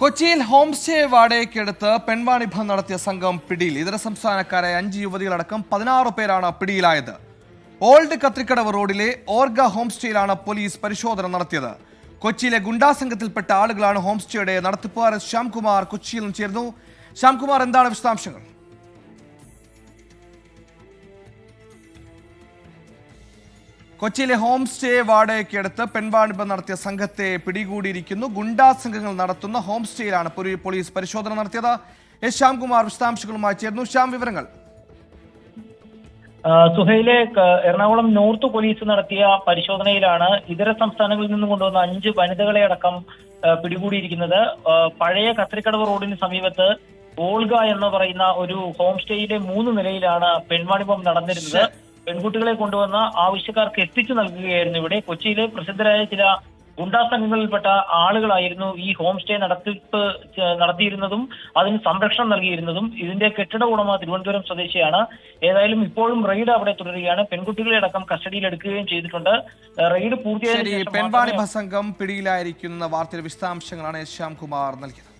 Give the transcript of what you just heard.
കൊച്ചിയിൽ home stay വാടകയ്ക്കെടുത്ത് പെൺവാണിഭം നടത്തിയ സംഘം പിടിയിൽ. ഇതര സംസ്ഥാനക്കാരായ അഞ്ച് യുവതികളടക്കം പതിനാറ് പേരാണ് പിടിയിലായത്. ഓൾഡ് കത്രിക്കടവ് റോഡിലെ ഓർഗ ഹോം സ്റ്റേയിലാണ് പോലീസ് പരിശോധന നടത്തിയത്. കൊച്ചിയിലെ ഗുണ്ടാ സംഘത്തിൽപ്പെട്ട ആളുകളാണ് ഹോം സ്റ്റേയുടെ നടത്തിപ്പുകാർ ശ്യാംകുമാർ കൊച്ചിയിൽ നിന്ന് ചേർന്നു ശ്യാംകുമാർ എന്താണ് വിശദാംശങ്ങൾ? കൊച്ചിയിലെ ഹോം സ്റ്റേ വാടകയ്ക്കെടുത്ത് പെൺവാണിപ്പ് നടത്തിയ സംഘത്തെ പിടികൂടിയിരിക്കുന്നു. ഗുണ്ടാ സംഘങ്ങൾ നടത്തുന്ന ഹോം സ്റ്റേയിലാണ് പോലീസ് പരിശോധന നടത്തിയത്. എസ് ശ്യാംകുമാർ വിശദാംശങ്ങളുമായി ചേർന്നു ശ്യാം വിവരങ്ങൾ. സുഹയിലെ സുഹൈലെ എറണാകുളം നോർത്ത് പോലീസ് നടത്തിയ പരിശോധനയിലാണ് ഇതര സംസ്ഥാനങ്ങളിൽ നിന്നും കൊണ്ടുവന്ന അഞ്ച് വനിതകളെ അടക്കം പിടികൂടിയിരിക്കുന്നത്. പഴയ കത്രിക്കടവ് റോഡിന് സമീപത്ത് ഓൾഗ എന്ന് പറയുന്ന ഒരു ഹോം സ്റ്റേയിലെ മൂന്ന് നിലയിലാണ് പെൺവാണിപ്പം നടന്നിരുന്നത്. പെൺകുട്ടികളെ കൊണ്ടുവന്ന ആവശ്യക്കാർക്ക് എത്തിച്ചു നൽകുകയായിരുന്നു ഇവിടെ. കൊച്ചിയിലെ പ്രസിദ്ധരായ ചില ഗുണ്ടാ സംഘങ്ങളിൽപ്പെട്ട ആളുകളായിരുന്നു ഈ ഹോം സ്റ്റേ നടത്തിപ്പ് നടത്തിയിരുന്നതും അതിന് സംരക്ഷണം നൽകിയിരുന്നതും. ഇതിന്റെ കെട്ടിട ഉടമ തിരുവനന്തപുരം സ്വദേശിയാണ്. ഏതായാലും ഇപ്പോഴും റെയ്ഡ് അവിടെ തുടരുകയാണ്. പെൺകുട്ടികളെ അടക്കം കസ്റ്റഡിയിൽ എടുക്കുകയും ചെയ്തിട്ടുണ്ട്. റെയ്ഡ് പൂർത്തിയായി പെൺവാണിഭ സംഘം പിടിയിലായിരിക്കുന്ന വാർത്തയുടെ വിശദാംശങ്ങളാണ് ശ്യാംകുമാർ നൽകിയത്.